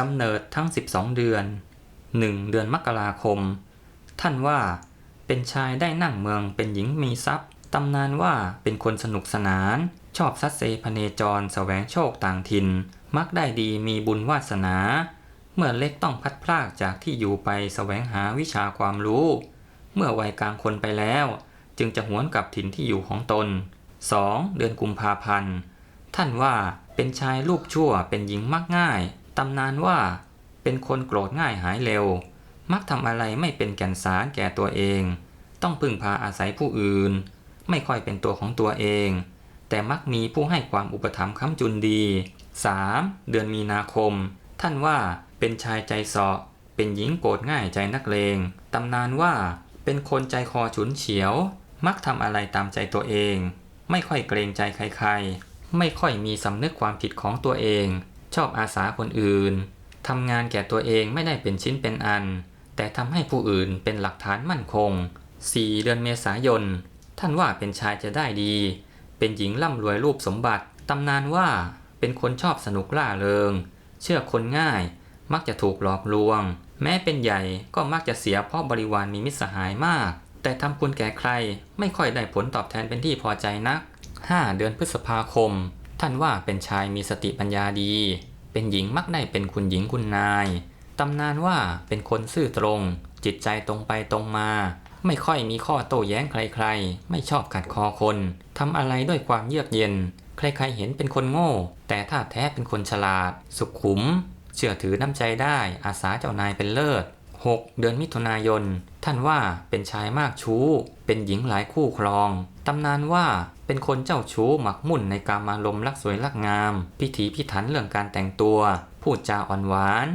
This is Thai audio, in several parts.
กำเนิดทั้ง 12 เดือน 1 เดือนมกราคม ท่านว่า เป็นชายได้นั่งเมืองเป็นหญิงมีทรัพย์ตำนานว่าเป็นคนสนุกสนาน ชอบซัดเซพเนจรแสวงโชคต่างถิ่น มักได้ดีมีบุญวาสนา เมื่อเล็กต้องพัดพรากจากที่อยู่ไปแสวงหาวิชาความรู้ เมื่อวัยกลางคนไปแล้ว จึงจะหวนกลับถิ่นที่อยู่ของตน 2. เดือนกุมภาพันธ์ ท่านว่าเป็นชายรูปชั่วเป็นหญิงมักง่าย ตำนานว่า เป็นคนโกรธง่ายหายเร็ว มักทำอะไรไม่เป็นแก่นสารแก่ตัวเอง ต้องพึ่งพาอาศัยผู้อื่น ไม่ค่อยเป็นตัวของตัวเอง แต่มักมีผู้ให้ความอุปถัมภ์ค้ำจุนดี 3. เดือนมีนาคม ท่านว่าเป็นชายใจเสาะเป็นหญิงโกรธง่ายใจนักเลง ตำนานว่า เป็นคนใจคอฉุนเฉียว มักทำอะไรตามใจตัวเอง ไม่ค่อยเกรงใจใครๆ ไม่ค่อยมีสำนึกความผิดของตัวเอง ชอบอาสาคนอื่นทำงานแก่ตัวเองไม่ได้เป็นชิ้นเป็นอัน แต่ทำให้ผู้อื่นเป็นหลักฐานมั่นคง 4 เดือนเมษายน ท่านว่าเป็นชายจะได้ดี เป็นหญิงร่ำรวยรูปสมบัติ ตำนานว่าเป็นคนชอบสนุกล่าเริง เชื่อคนง่าย มักจะถูกหลอกลวง แม้เป็นใหญ่ก็มักจะเสียเพราะบริวารมีมิตรสหายมาก แต่ทำคุณแก่ใครไม่ค่อยได้ผลตอบแทนเป็นที่พอใจนัก 5 เดือนพฤษภาคม ท่านว่าเป็นชายมีสติปัญญาดี เป็นหญิงมักได้เป็นคุณหญิงคุณนาย ตำนานว่าเป็นคนซื่อตรง จิตใจตรงไปตรงมา ไม่ค่อยมีข้อโต้แย้งใครๆ ไม่ชอบขัดคอคน ทำอะไรด้วยความเยือกเย็น ใครๆเห็นเป็นคนโง่ แต่ถ้าแท้เป็นคนฉลาด สุขุม เชื่อถือน้ำใจได้ อาสาเจ้านายเป็นเลิศ 6. เดือนมิถุนายน ท่านว่าเป็นชายมากชู้ เป็นหญิงหลายคู่ครอง ตำนานว่าเป็นคนเจ้าชู้หมักมุ่นในการมารมรักสวยรักงาม พิถีพิถันเรื่องการแต่งตัว พูดจาอ่อนหวาน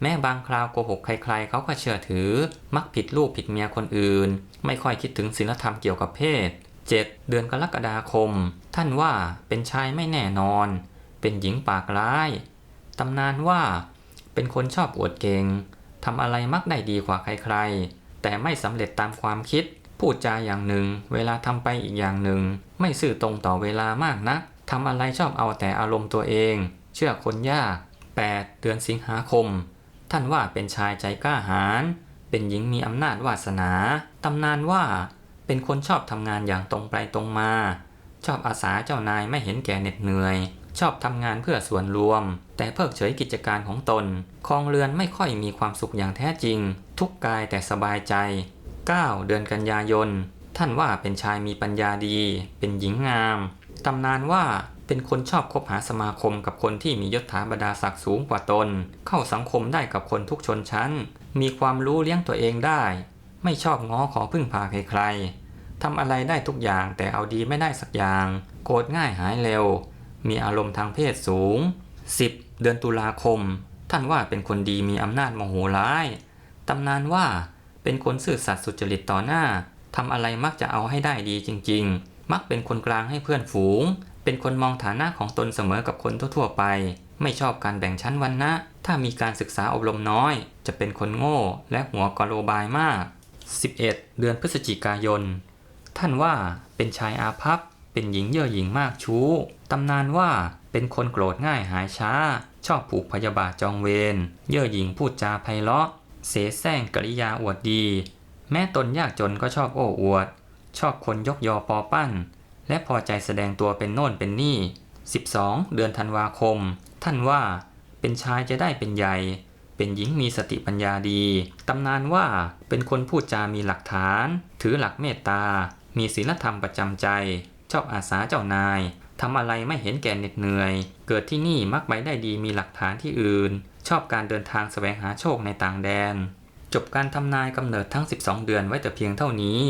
แม้บางคราวโกหกใครๆเขาก็เชื่อถือ มักผิดลูกผิดเมียคนอื่น ไม่ค่อยคิดถึงศีลธรรมเกี่ยวกับเพศ 7. เดือนกรกฎาคม ท่านว่าเป็นชายไม่แน่นอน เป็นหญิงปากร้าย ตำนานว่า เป็นคนชอบอวดเก่ง ทำอะไรมักได้ดีกว่าใครๆ แต่ไม่สำเร็จตามความคิด พูดจาอย่างหนึ่ง เวลาทำไปอีกอย่างหนึ่ง ไม่ซื่อตรงต่อเวลามากนักทำอะไรชอบเอาแต่อารมณ์ตัวเอง เชื่อคนยาก 8. เดือนสิงหาคม ท่านว่าเป็นชายใจกล้าหาญเป็นหญิงมีอำนาจวาสนา ตำนานว่า เป็นคนชอบทำงานอย่างตรงไปตรงมา ชอบอาสาเจ้านายไม่เห็นแก่เหน็ดเหนื่อย ชอบทำงานเพื่อส่วนรวม แต่เพิกเฉยกิจการของตนครองเรือนไม่ค่อยมีความสุขอย่างแท้จริง ทุกกายแต่สบายใจ 9. เดือนกันยายน ท่านว่าเป็นชายมีปัญญาดี เป็นหญิงงามตำนานว่าเป็นคนชอบคบหาสมาคมกับคนที่มียศถาบรรดาศักดิ์สูงกว่าตน เข้าสังคมได้กับคนทุกชนชั้น มีความรู้เลี้ยงตัวเองได้ ไม่ชอบง้อขอพึ่งพาใครๆทำอะไรได้ทุกอย่างแต่เอาดีไม่ได้สักอย่าง โกรธง่ายหายเร็ว มีอารมณ์ทางเพศสูง 10. เดือนตุลาคม ท่านว่าเป็นคนดีมีอำนาจโมโหร้าย ตำนานว่าเป็นคนซื่อสัตย์สุจริตต่อหน้าทำอะไรมักจะเอาให้ได้ดีจริง ๆ มักเป็นคนกลางให้เพื่อนฝูง เป็นคนมองฐานะของตนเสมอกับคนทั่วๆไป ไม่ชอบการแบ่งชั้นวรรณะถ้ามีการศึกษาอบรมน้อย จะเป็นคนโง่และหัวกะโลบายมาก 11. เดือนพฤศจิกายน ท่านว่าเป็นชายอาภัพ เป็นหญิงเย่อหยิ่งมากชู้ ตำนานว่าเป็นคนโกรธง่ายหายช้า ชอบผูกพยาบาทจองเวร เย่อหยิ่งพูดจาไพเราะ เสแสร้งกริยาอวดดี แม้ตนยากจนก็ชอบโอ้อวด ชอบคนยกยอปอปั้น และพอใจแสดงตัวเป็นโน่นเป็นนี่ 12 เดือนธันวาคม ท่านว่า เป็นชายจะได้เป็นใหญ่ เป็นหญิงมีสติปัญญาดี ตำนานว่าเป็นคนพูดจามีหลักฐาน ถือหลักเมตตา มีศีลธรรมประจำใจ ชอบอาสาเจ้านายทำอะไรไม่เห็นแก่เหน็ดเหนื่อย เกิดที่นี่มักไปได้ดีมีหลักฐานที่อื่น ชอบการเดินทางแสวงหาโชคในต่างแดน จบการทำนายกำเนิดทั้ง 12 เดือนไว้แต่เพียงเท่านี้